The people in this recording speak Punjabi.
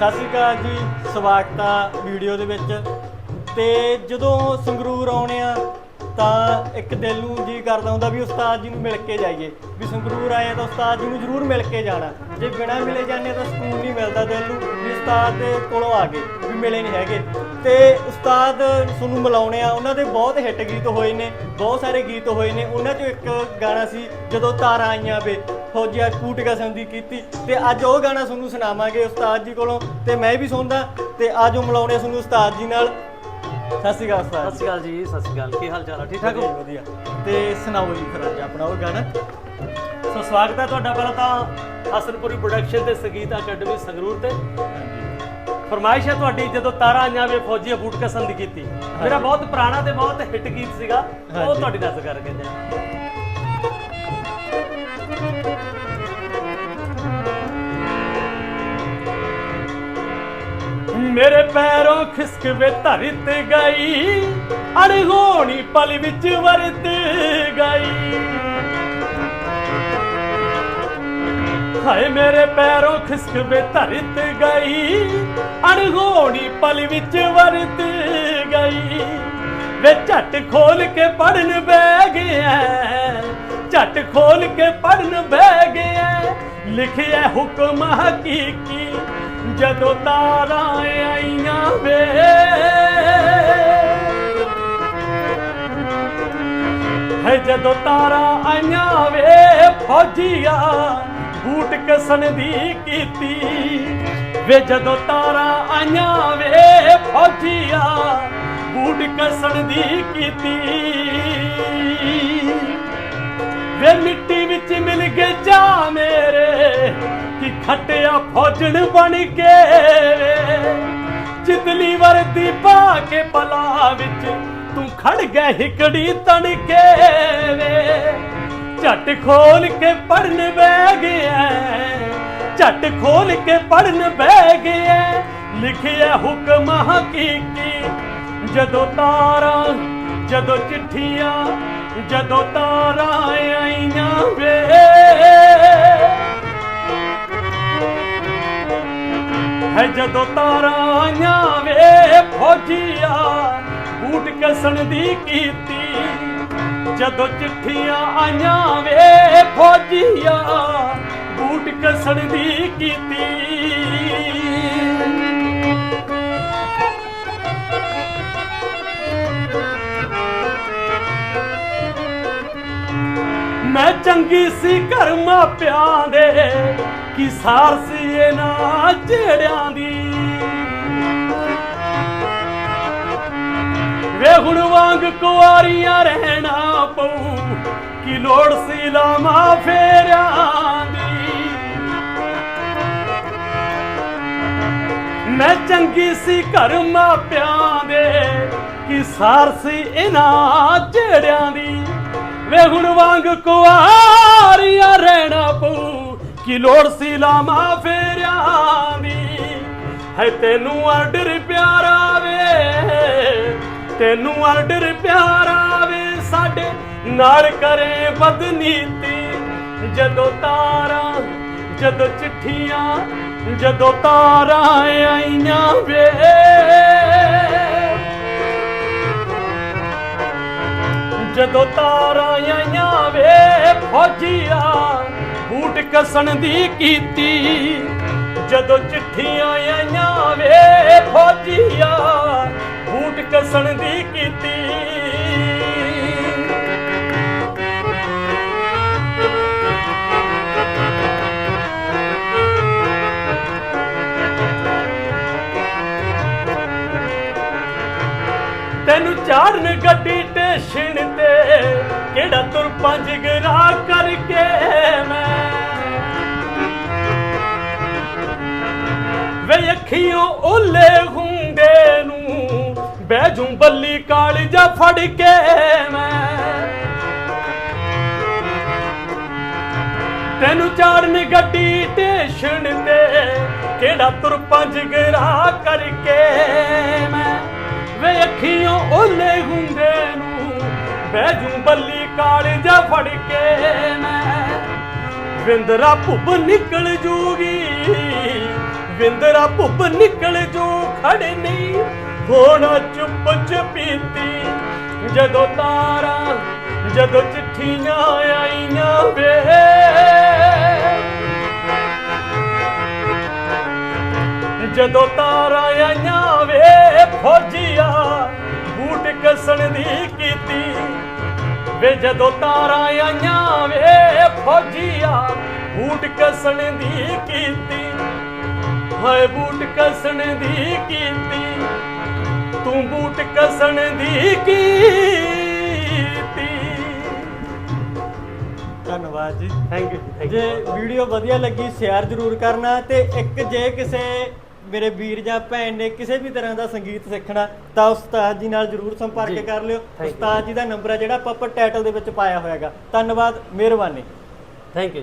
ਸਤਿ ਸ਼੍ਰੀ ਅਕਾਲ ਜੀ, ਸਵਾਗਤ ਆ ਵੀਡੀਓ ਦੇ ਵਿੱਚ। ਤੇ ਜਦੋਂ ਸੰਗਰੂਰ ਆਉਣੇ ਆ, ਤਾਂ ਇੱਕ ਦਿਲ ਨੂੰ ਜੀ ਕਰਦਾ ਹੁੰਦਾ ਵੀ ਉਸਤਾਦ ਜੀ ਨੂੰ ਮਿਲ ਕੇ ਜਾਈਏ। ਵੀ ਸੰਗਰੂਰ ਆਏ ਆ ਤਾਂ ਉਸਤਾਦ ਜੀ ਨੂੰ ਜ਼ਰੂਰ ਮਿਲ ਕੇ ਜਾਣਾ। ਜੇ ਬਿਨਾਂ ਮਿਲੇ ਜਾਂਦੇ ਤਾਂ ਸਕੂਨ ਨਹੀਂ ਮਿਲਦਾ ਦਿਲ ਨੂੰ, ਵੀ ਉਸਤਾਦ ਦੇ ਕੋਲੋਂ ਆ ਗਏ, ਵੀ ਮਿਲੇ ਨਹੀਂ ਹੈਗੇ। ਤੇ ਉਸਤਾਦ ਤੁਹਾਨੂੰ ਮਿਲਾਉਣੇ ਆ, ਉਹਨਾਂ ਦੇ ਬਹੁਤ ਹਿੱਟ ਗੀਤ ਹੋਏ ਨੇ, ਬਹੁਤ ਸਾਰੇ ਗੀਤ ਹੋਏ ਨੇ। ਉਹਨਾਂ ਚੋਂ ਇੱਕ ਗਾਣਾ ਸੀ, ਜਦੋਂ ਤਾਰਾਂ ਆਈਆਂ ਵੇ ਫੌਜੀਆ ਕੂਟ ਕਸਮ ਦੀ ਕੀਤੀ ਤੇ ਅੱਜ ਉਹ ਗਾਣਾ ਤੁਹਾਨੂੰ ਸੁਣਾਵਾਂਗੇ ਉਸਤਾਦ ਜੀ ਕੋਲੋਂ ਤੇ ਮੈਂ ਵੀ ਸੁਣਦਾ ਤੇ ਅੱਜ ਉਹ ਮਿਲਾਉਣੇ ਆ ਤੁਹਾਨੂੰ ਉਸਤਾਦ ਜੀ ਨਾਲ। ਸਤਿ ਸ਼੍ਰੀ ਅਕਾਲ ਸਤਿ ਸ਼੍ਰੀ ਅਕਾਲ ਜੀ ਸਤਿ ਸ਼੍ਰੀ ਅਕਾਲ। ਕੀ ਹਾਲ ਚਾਲ ਹੈ ਠੀਕ ਠਾਕ ਵਧੀਆ ਹੋ? ਵਧੀਆ ਤੇ ਸੁਣਾਓ ਜੀ ਫਿਰ ਅੱਜ ਆਪਣਾ ਉਹ ਗਾਣਾ। ਸੋ ਸਵਾਗਤ ਹੈ ਤੁਹਾਡਾ ਪਹਿਲਾਂ ਤਾਂ ਹਸਨਪੁਰੀ ਪ੍ਰੋਡਕਸ਼ਨ ਤੇ ਸੰਗੀਤ ਅਕੈਡਮੀ ਸੰਗਰੂਰ ਤੇ। ਫਰਮਾਇਸ਼ ਹੈ ਤੁਹਾਡੀ ਜਦੋਂ ਤਾਰਾ ਆਈਆਂ ਵੇ ਫੌਜੀ ਬੂਟ ਕਸਮ ਦੀ ਕੀਤੀ। ਮੇਰਾ ਬਹੁਤ ਪੁਰਾਣਾ ਤੇ ਬਹੁਤ ਹਿੱਟ ਗੀਤ ਸੀਗਾ। ਉਹ। ਤੁਹਾਡੀ ਨਜ਼ਰ ਕਰਕੇ ਜਾ ਮੇਰੇ ਪੈਰੋਂ ਖਿਸਕ ਧਰਤ ਗਈ ਅਣਹੋਣੀ ਪਲ ਵਿੱਚ ਵਰਤ ਗਈ। ਹਾਏ ਮੇਰੇ ਪੈਰੋਂ ਖਿਸਕ ਧਰਤ ਗਈ ਅਣਹੋਣੀ ਪਲ ਵਿੱਚ ਵਰਤ ਗਈ। ਵੇ ਝੱਟ ਖੋਲ ਕੇ ਪੜਨ ਬਹਿ ਗਿਆ, ਝੱਟ ਖੋਲ ਕੇ ਪੜਨ ਬਹਿ ਗਿਆ। ਲਿਖਿਆ ਹੁਕਮ ਹਕੀਕੀ ਜਦੋਂ ਤਾਰਾਂ ਆਈਆਂ ਵੇ। ਹੈ ਜਦੋਂ ਤਾਰਾਂ ਆਈਆਂ ਵੇ, ਫੌਜੀਆ ਬੂਟ ਕਸਣ ਦੀ ਕੀਤੀ। ਵੇ ਜਦੋਂ ਤਾਰਾਂ ਆਈਆਂ ਵੇ, ਫੌਜੀਆ ਬੂਟ ਕਸਣ ਦੀ ਕੀਤੀ। ਵੇ ਮਿੱਟੀ ਵਿੱਚ ਮਿਲ ਗਏ ਜਾ ਮੇਰੇ ਖਟਿਆ ਫੌਜਣ ਬਣ ਕੇ। ਵੇ ਵਰਦੀ ਪਾ ਕੇ ਪਲਾ ਵਿੱਚ ਤੂੰ ਖੜ ਗਿਆ ਹਿਕੜੀ ਤਣ ਕੇ ਵੇ। ਝੱਟ ਖੋਲ ਕੇ ਪੜਨ ਬਹਿ ਗਿਆ, ਝੱਟ ਖੋਲ ਕੇ ਪੜਨ ਬਹਿ ਗਿਆ। ਲਿਖਿਆ ਹੁਕਮ ਹਕੀਕੀ, ਜਦੋਂ ਤਾਰਾਂ, ਜਦੋਂ ਚਿੱਠੀਆਂ, ਜਦੋਂ ਤਾਰਾਂ ਆਈਆਂ। ਹੈ ਜਦੋਂ ਤਾਰਾਂ ਆਈਆਂ ਵੇ ਫੌਜੀਆ ਬੂਟ ਕਸਣ ਦੀ ਕੀਤੀ। ਜਦੋਂ ਚਿੱਠੀਆਂ ਆਈਆਂ ਵੇ ਫੌਜੀਆ ਬੂਟ ਕਸਣ ਦੀ ਕੀਤੀ। ਮੈਂ ਚੰਗੀ ਸੀ ਘਰ ਮਾਪਿਆਂ ਦੇ ਕੀ ਸਾਰ ਸੀ ਇਹਨਾਂ ਝੇੜਿਆਂ ਦੀ? ਵੇ ਵਾਂਗ ਕੁਆਰੀਆਂ ਰਹਿਣਾ ਪਊ, ਕੀ ਲੋੜ ਸੀ ਲਾਮਾ ਫੇਰਿਆਂ ਦੀ? ਮੈਂ ਚੰਗੀ ਸੀ ਘਰ ਮਾਪਿਆਂ ਦੇ, ਕੀ ਸਾਰ ਸੀ ਇਹਨਾਂ ਝੇੜਿਆਂ ਦੀ? ਵੇ ਵਾਂਗ ਕੁਆਰੀਆਂ ਰਹਿਣਾ ਕੀ ਲੋੜ ਸੀ ਲਾਮਾ ਫੇਰਿਆਂ ਦੀ ਹੈ ਤੈਨੂੰ ਆਰਡਰ ਪਿਆਰਾ ਵੇ ਤੈਨੂੰ ਆਰਡਰ ਪਿਆਰਾ ਵੇ ਸਾਡੇ ਨਾਲ ਕਰੇ ਬਦਨੀਤੀ। ਜਦੋਂ ਤਾਰਾਂ, ਜਦੋਂ ਚਿੱਠੀਆਂ, ਜਦੋਂ ਤਾਰਾਂ ਆਈਆਂ ਵੇ। ਜਦੋਂ ਤਾਰਾਂ ਆਈਆਂ ਵੇ ਫੌਜੀਆ ਬੂਟ ਕਸਣ ਦੀ ਕੀਤੀ। ਜਦੋਂ ਚਿੱਠੀਆਂ ਆਈਆਂ ਵੇ ਫੌਜੀਆ, ਬੂਟ ਕਸਣ ਦੀ ਕੀਤੀ। ਤੈਨੂੰ ਚਾੜਨ ਗੱਡੀ ਟੇਸ਼ਨ ਤੇ ਕਿਹੜਾ ਤੁਰ ਪੰਜ ਗਰਾ ਕਰਕੇ ਮੈਂ ਅੱਖੀਆਂ ਓਲੇ ਹੁੰਦੇ ਨੂੰ, ਬਹਿ ਜੂ ਬੱਲੀ ਕਾਲਜਾ ਫੜ ਕੇ ਮੈਂ। ਤੈਨੂੰ ਚਾੜਨ ਗੱਡੀ ਟੇਸ਼ਨ ਤੇ ਕਿਹੜਾ ਤੁਰ ਪੰਜ ਗਰਾ ਕਰਕੇ ਮੈਂ। ਵੇ ਅੱਖੀਆਂ ਓਲੇ ਹੁੰਦੇ ਨੂੰ, ਬਹਿ ਜੂ ਬੱਲੀ ਕਾਲਜਾ ਫੜ ਕੇ ਮੈਂ। ਵਿੰਦਰਾ ਭੁੱਬ ਨਿਕਲ ਜੂਗੀ ਬਿੰਦਰਾ ਭੁੱਬ ਨਿਕਲ ਜੋ ਖੜੇ ਨਹੀਂ। ਹੋਣਾ ਚੁੱਪ ਚਪੀਤੀ, ਜਦੋਂ ਤਾਰਾ, ਜਦੋਂ ਚਿੱਠੀਆਂ ਆਈਆਂ ਵੇ। ਜਦੋਂ ਤਾਰਾ ਆਈਆਂ ਵੇ, ਫੌਜੀਆ ਬੂਟ ਕਸਣ ਦੀ ਕੀਤੀ। ਵੇ ਜਦੋਂ ਤਾਰਾ ਆਈਆਂ ਵੇ, ਫੌਜੀਆ ਬੂਟ ਕਸਣ ਦੀ ਕੀਤੀ। ਹਾਏ ਬੂਟ ਕਸਣ ਦੀ ਕੀਤੀ ਤੂੰ ਬੂਟ ਕਸਣ ਦੀ ਕੀਤੀ। ਧੰਨਵਾਦ ਜੀ। ਥੈਂਕ ਯੂ ਜੇ ਵੀਡੀਓ ਵਧੀਆ ਲੱਗੀ ਸ਼ੇਅਰ ਜ਼ਰੂਰ ਕਰਨਾ ਤੇ ਇੱਕ ਜੇ ਕਿਸੇ ਮੇਰੇ ਵੀਰ ਜਾਂ ਭੈਣ ਨੇ ਕਿਸੇ ਵੀ ਤਰ੍ਹਾਂ ਦਾ ਸੰਗੀਤ ਸਿੱਖਣਾ ਤਾਂ ਉਸਤਾਦ ਜੀ ਨਾਲ ਜ਼ਰੂਰ ਸੰਪਰਕ ਕਰ ਲਿਓ. ਉਸਤਾਦ ਜੀ। ਦਾ ਨੰਬਰ ਹੈ ਜਿਹੜਾ ਆਪਾਂ ਟਾਈਟਲ ਦੇ ਵਿੱਚ ਪਾਇਆ ਹੋਇਆਗਾ। ਧੰਨਵਾਦ ਮਿਹਰਬਾਨੀ। Thank you